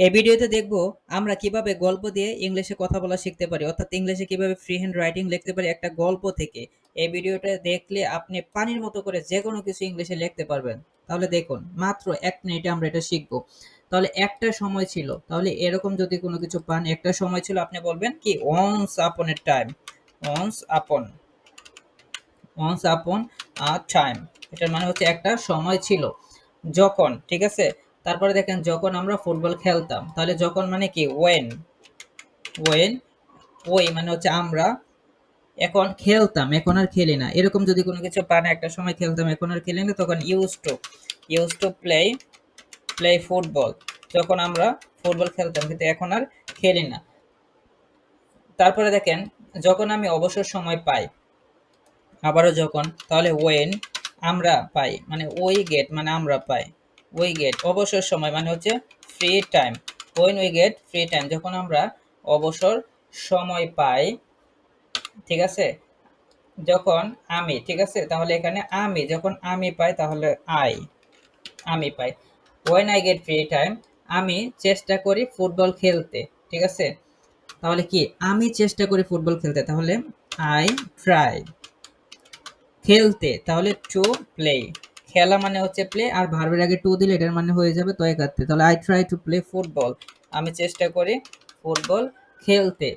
এই ভিডিওতে দেখব আমরা কীভাবে গল্প দিয়ে ইংলিশে কথা বলা শিখতে পারি, অর্থাৎ ইংলিশে কীভাবে ফ্রি হ্যান্ড রাইটিং লিখতে পারি একটা গল্প থেকে। এই ভিডিওটা দেখলে আপনি পানির মতো করে যে কোনো কিছু ইংলিশে লিখতে পারবেন। তাহলে দেখুন, মাত্র এক মিনিটে আমরা এটা শিখব। তাহলে একটা সময় ছিল। তাহলে এরকম যদি কোনো কিছু পান, একটা সময় ছিল, আপনি বলবেন কি once upon a time once upon once upon a time এটার মানে হচ্ছে একটা সময় ছিল। যখন, ঠিক আছে? তারপরে দেখেন, যখন আমরা ফুটবল খেলতাম, তাহলে যখন মানে কি ওয়েন ওয়েন ওই মানে হচ্ছে আমরা এখন খেলতাম, এখন আর খেলি না। এরকম যদি কোনো কিছু পান একটা সময় খেলতাম, এখন আর খেলি না, তখন use to use to play play football যখন আমরা ফুটবল খেলতাম, কিন্তু এখন আর খেলি না। তারপরে দেখেন, যখন আমি অবসর সময় পাই, আবারও যখন, তাহলে ওয়েন আমরা পাই মানে ওই গেট মানে আমরা পাই। উই গেট অবসর সময় মানে হচ্ছে free time when we get free time যখন আমরা অবসর সময় পাই, ঠিক আছে? যখন আমি, ঠিক আছে? তাহলে এখানে আমি, যখন আমি পাই, তাহলে আই আমি পাই। When I get free time আমি চেষ্টা করি ফুটবল খেলতে, ঠিক আছে? তাহলে কি? আমি চেষ্টা করি ফুটবল খেলতে, তাহলে আই ট্রাই খেলতে, তাহলে টু প্লে খেলা মানে হচ্ছে প্লে আর ভার্বের আগে টু দিলে এটার মানে হয়ে যাবে তো একাত্তে তাহলে I try to play football আমি চেষ্টা করি ফুটবল খেলতে।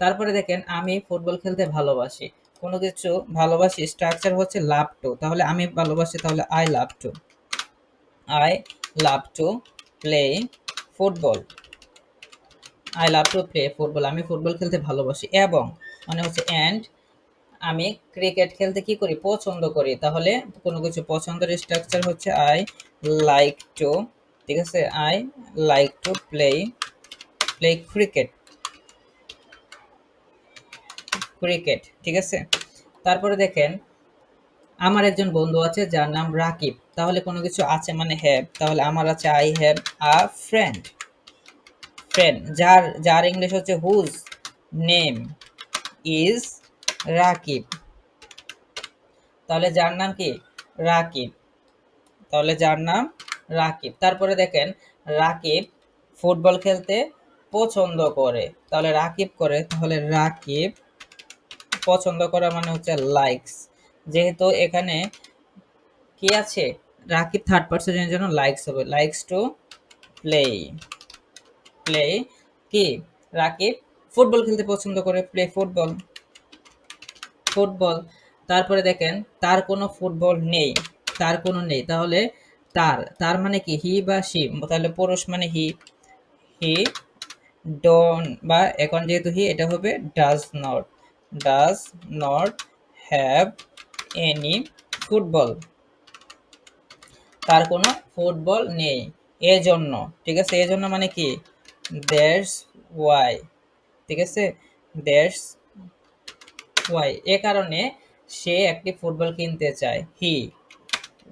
তারপরে দেখেন, আমি ফুটবল খেলতে ভালোবাসি। কোনো কিছু ভালোবাসি স্ট্রাকচার হচ্ছে লাভ টু তাহলে আমি ভালোবাসি, তাহলে I love to I love to play football I love to play football আমি ফুটবল খেলতে ভালোবাসি। এবং মানে হচ্ছে অ্যান্ড আমি ক্রিকেট খেলতে কি করি? পছন্দ করি। তাহলে কোনো কিছু পছন্দের স্ট্রাকচার হচ্ছে আই লাইক টু ঠিক আছে? I like to play play cricket cricket ঠিক আছে? তারপরে দেখেন, আমার একজন বন্ধু আছে যার নাম রাকিব। তাহলে কোনো কিছু আছে মানে হ্যাভ তাহলে আমার আছে I have a friend friend যার যার ইংলিশ হচ্ছে হুজ নেম ইজ রাকিব। তাহলে যার নাম কি? রাকিব। তাহলে যার নাম? রাকিব। তারপরে দেখেন, রাকিব ফুটবল খেলতে পছন্দ করে। তাহলে রাকিব করে, তাহলে রাকিব পছন্দ করা মানে হচ্ছে লাইকস যেহেতু এখানে কি আছে? রাকিব থার্ড পার্সনের জন্য লাইকস হবে। লাইকস টু প্লে প্লে কি? রাকিব ফুটবল খেলতে পছন্দ করে প্লে ফুটবল ফুটবল, তারপরে দেখেন, তার কোনো ফুটবল নেই, তার কোনো নেই, তাহলে তার তার মানে কি? হি বা সি তাহলে পুরুষ মানে হি হি, ডন, বা এখন যেহেতু হি, এটা হবে does not does not have any football. তার কোনো ফুটবল নেই, এজন্য, ঠিক আছে? এজন্য মানে কি? দ্যাটস ওয়াই, ঠিক আছে? দ্যাটস ওয়াই এ কারণে সে একটি ফুটবল কিনতে চায়। হি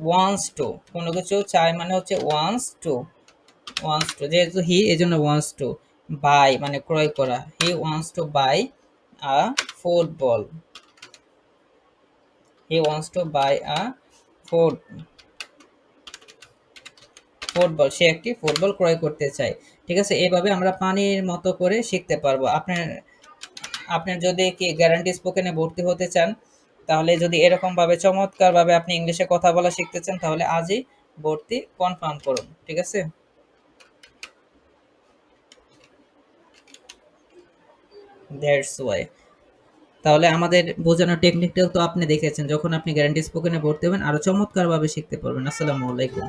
ওয়ান্স টু কোনো কিছু চায় মানে হচ্ছে ওয়ান্স টু ওয়ান্স টু যেহেতু হি এই জন্য ওয়ান্স টু বাই মানে ক্রয় করা। He wants to buy a football he wants to buy a foot football সে একটি ফুটবল ক্রয় করতে চায়। ঠিক আছে? এভাবে আমরা পানির মতো করে শিখতে পারব। আপনার আপনার যদি কি গ্যারান্টি স্পোকেনে ভর্তি হতে চান, তাহলে যদি এরকমভাবে চমৎকারভাবে আপনি ইংলিশে কথা বলা শিখতে চান, তাহলে আজই ভর্তি কনফার্ম করুন, ঠিক আছে? দ্যাটস ওয়াই তাহলে আমাদের বোঝানোর টেকনিকটাও তো আপনি দেখেছেন, যখন আপনি গ্যারান্টি স্পোকেনে ভর্তি হবেন আরও চমৎকারভাবে শিখতে পারবেন। আসসালামু আলাইকুম।